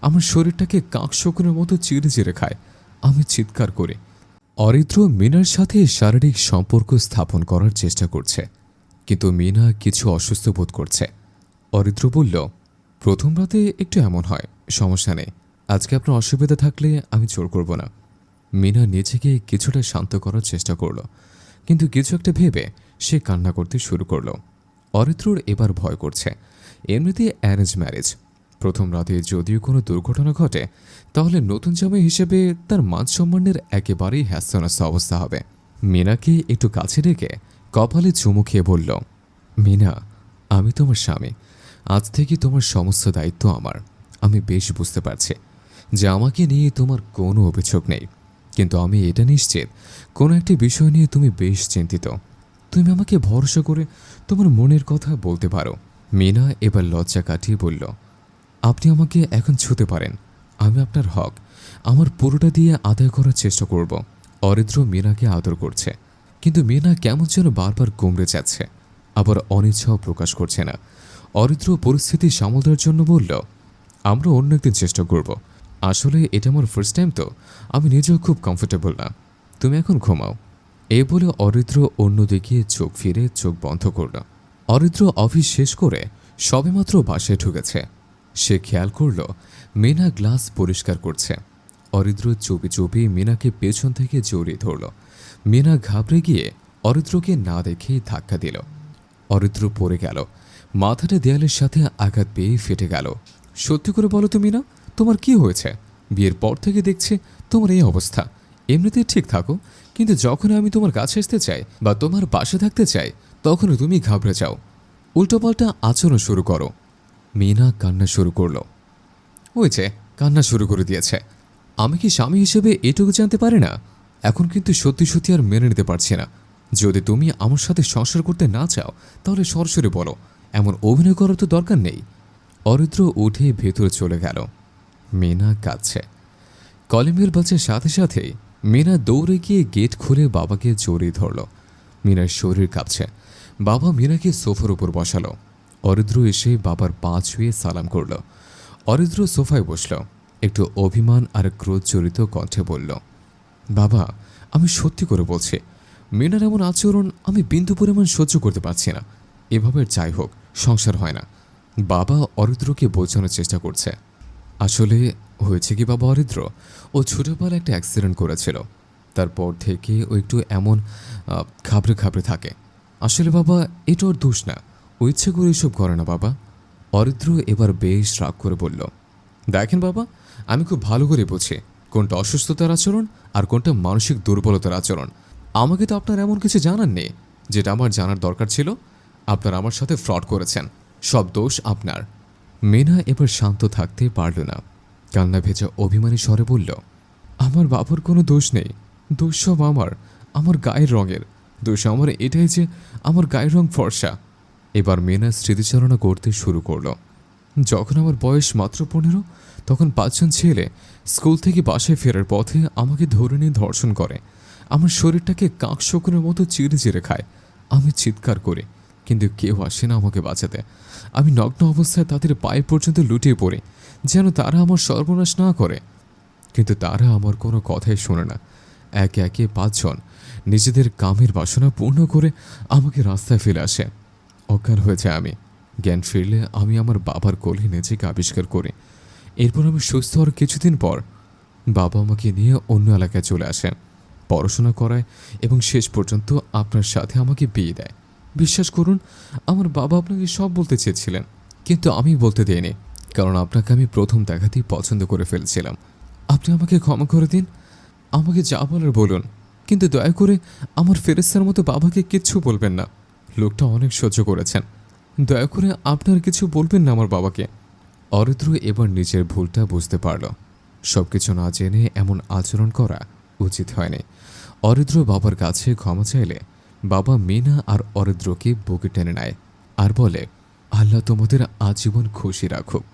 আমার শরীরটাকে কাক শকুনের মতো চিড়ে চিড়ে খায়। আমি চিৎকার করি। অরিদ্র মিনার সাথে শারীরিক সম্পর্ক স্থাপন করার চেষ্টা করছে। কিন্তু মিনা কিছু অসুস্থ বোধ করছে। অরিদ্র বলল, প্রথম রাতে একটু এমন হয়, সমস্যা নেই। আজকে আপনার অসুবিধা থাকলে আমি জোর করব না। মিনা নিজেকে কিছুটা শান্ত করার চেষ্টা করল। কিন্তু কিছু একটা ভেবে সে কান্না করতে শুরু করল। অরিত্রর এবার ভয় করছে। এমনিতে অ্যারেঞ্জ ম্যারেজ। প্রথম রাতে যদিও কোনো দুর্ঘটনা ঘটে, তাহলে নতুন জামাই হিসেবে তার মান সম্মানের একেবারেই হ্যাস্যনাস্য অবস্থা হবে। মিনাকে একটু কাছে রেখে কপালে চুমু খেয়ে বলল, মিনা, আমি তোমার স্বামী। আজ থেকে তোমার সমস্ত দায়িত্ব আমার। আমি বেশ বুঝতে পারছি যে আমাকে নিয়ে তোমার কোনো অভিযোগ নেই। কিন্তু আমি এটা নিশ্চিত, কোনো একটি বিষয় নিয়ে তুমি বেশ চিন্তিত। তুমি আমাকে ভরসা করে তোমার মনের কথা বলতে পারো। মিনা এবার লজ্জা কাটিয়ে বলল আপনি আমাকে এখন ছুতে পারেন। আমি আপনার হক। আমার পুরোটা দিয়ে আদায় করার চেষ্টা করব। অরিদ্র মিনাকে আদর করছে। কিন্তু মিনা কেমন যেন বারবার কুমড়ে যাচ্ছে। আবার অনিচ্ছাও প্রকাশ করছে না। অরিদ্র পরিস্থিতি সামাল দেওয়ার জন্য বলল, আমরা অন্য একদিন চেষ্টা করব। আসলে এটা আমার ফার্স্ট টাইম তো। আমি নিজেও খুব কমফোর্টেবল না। তুমি এখন ঘুমাও। এ বলে অরিদ্র অন্য অন্যদিকে চোখ ফিরে চোখ বন্ধ করল। অরিদ্র অফিস শেষ করে সবেমাত্র বাসায় ঢুকেছে। সে খেয়াল করল, মিনা গ্লাস পরিষ্কার করছে। অরিদ্র চুপি চুপি মিনাকে পেছন থেকে জড়িয়ে ধরল। মিনা ঘাবড়ে গিয়ে অরিদ্রকে না দেখেই ধাক্কা দিল। অরিদ্র পড়ে গেল। মাথাটা দেয়ালের সাথে আঘাত পেয়ে ফেটে গেল। সত্যি করে বলো তুমি না তোমার কি হয়েছে? বিয়ের পর থেকে দেখছি তোমার এই অবস্থা। এমনিতে ঠিক থাকো, কিন্তু যখন আমি তোমার কাছে আসতে চাই বা তোমার পাশে থাকতে চাই তখন তুমি ঘাবড়ে যাও। উল্টোপাল্টা আচরণ শুরু করো। মিনা কান্না শুরু করল। হয়েছে কান্না শুরু করে দিয়েছে। আমি কি স্বামী হিসেবে এটুকু জানতে পারি না? এখন কিন্তু সত্যি সত্যি আর মেনে নিতে পারছি না। যদি তুমি আমার সাথে সংসার করতে না চাও, তাহলে সরাসরি বলো। এমন অভিনয় করার তো দরকার নেই। অরিদ্র উঠে ভেতরে চলে গেল। মিনা কাঁদছে। কলিমের বাচ্চার সাথে সাথেই মিনা দৌড়ে গিয়ে গেট খুলে বাবাকে জড়িয়ে ধরল। মিনার শরীর কাঁপছে। বাবা মিনাকে সোফার উপর বসালো। অরিদ্র এসে বাবার পা ছুঁয়ে সালাম করল। অরিদ্র সোফায় বসল একটু অভিমান আর ক্রোধ জড়িত কণ্ঠে বলল বাবা আমি সত্যি করে বলছি মিনার এমন আচরণ আমি বিন্দু পরিমাণ সহ্য করতে পারছি না। এভাবে যাই হোক সংসার হয় না। বাবা অরিদ্রকে বোঝানোর চেষ্টা করছে। আসলে হয়েছে কি বাবা অরিদ্র? ও ছোটোবেলা একটা অ্যাক্সিডেন্ট করেছিল। তারপর থেকে ও একটু এমন আহ, ঘাবড়ে ঘাবড়ে থাকে। আসলে বাবা এটা ওর দোষ না। ও ইচ্ছে করে এসব করে না, বাবা। অরিদ্র এবার বেশ রাগ করে বলল, দেখেন বাবা, আমি খুব ভালো করে বুঝি। কোনটা অসুস্থতার আচরণ আর কোনটা মানসিক দুর্বলতার আচরণ। আমাকে তো আপনার এমন কিছু জানার নেই, যেটা আমার জানার দরকার ছিল। আপনার আমার সাথে ফ্রড করেছেন। সব দোষ আপনার। মেনা এবার শান্ত থাকতে পারল না। কান্না ভেজা অভিমানী স্বরে বলল, আমার বাবার কোনো দোষ নেই। দোষ সব আমার। আমার গায়ের রঙের। দোষ আমার এটাই যে আমার গায়ের রং ফর্সা। এবার মেনা স্মৃতিচারণা করতে শুরু করল। যখন আমার বয়স মাত্র পনেরো, তখন পাঁচজন ছেলে স্কুল থেকে বাসায় ফেরার পথে আমাকে ধরে নিয়ে ধর্ষণ করে। আমার শরীরটাকে কাক শকুনের মতো চিড়ে চিড়ে খায়। আমি চিৎকার করি, কিন্তু কেউ আসে না আমাকে বাঁচাতে। আমি নগ্ন অবস্থায় তাদের পায়ে পর্যন্ত লুটিয়ে পড়ি, যেন তারা আমার সর্বনাশ না করে। কিন্তু তারা আমার কোনো কথাই শোনে না। একে একে পাঁচজন নিজেদের কামের বাসনা পূর্ণ করে আমাকে রাস্তায় ফেলে আসে। অজ্ঞান হয়েছে আমি। জ্ঞান ফিরলে আমি আমার বাবার কোলে নিজেকে আবিষ্কার করি। এরপর আমি সুস্থ হওয়ার কিছুদিন পর বাবা আমাকে নিয়ে অন্য এলাকায় চলে আসেন। পড়াশোনা করায় এবং শেষ পর্যন্ত আপনার সাথে আমাকে বিয়ে দেয়। বিশ্বাস করুন, আমার বাবা আপনাকে সব বলতে চেয়েছিলেন, কিন্তু আমি বলতে দিইনি, কারণ আপনাকে আমি প্রথম দেখাতেই পছন্দ করে ফেলছিলাম। আপনি আমাকে ক্ষমা করে দিন, আমাকে যা বলার বলুন, কিন্তু দয়া করে আমার ফেরেস্তার মতো বাবাকে কিচ্ছু বলবেন না। লোকটা অনেক সহ্য করেছেন। দয়া করে আপনার কিছু বলবেন না আমার বাবাকে। অরিত্র এবার নিজের ভুলটা বুঝতে পারল। সব কিছু না জেনে এমন আচরণ করা উচিত হয়নি। অরিদ্র বাবার কাছে ক্ষমা চাইলে বাবা মিনা আর অরিদ্রকে বুকে টেনে নেয় আর বলে, আল্লাহ তোমাদের আজীবন খুশি রাখুক।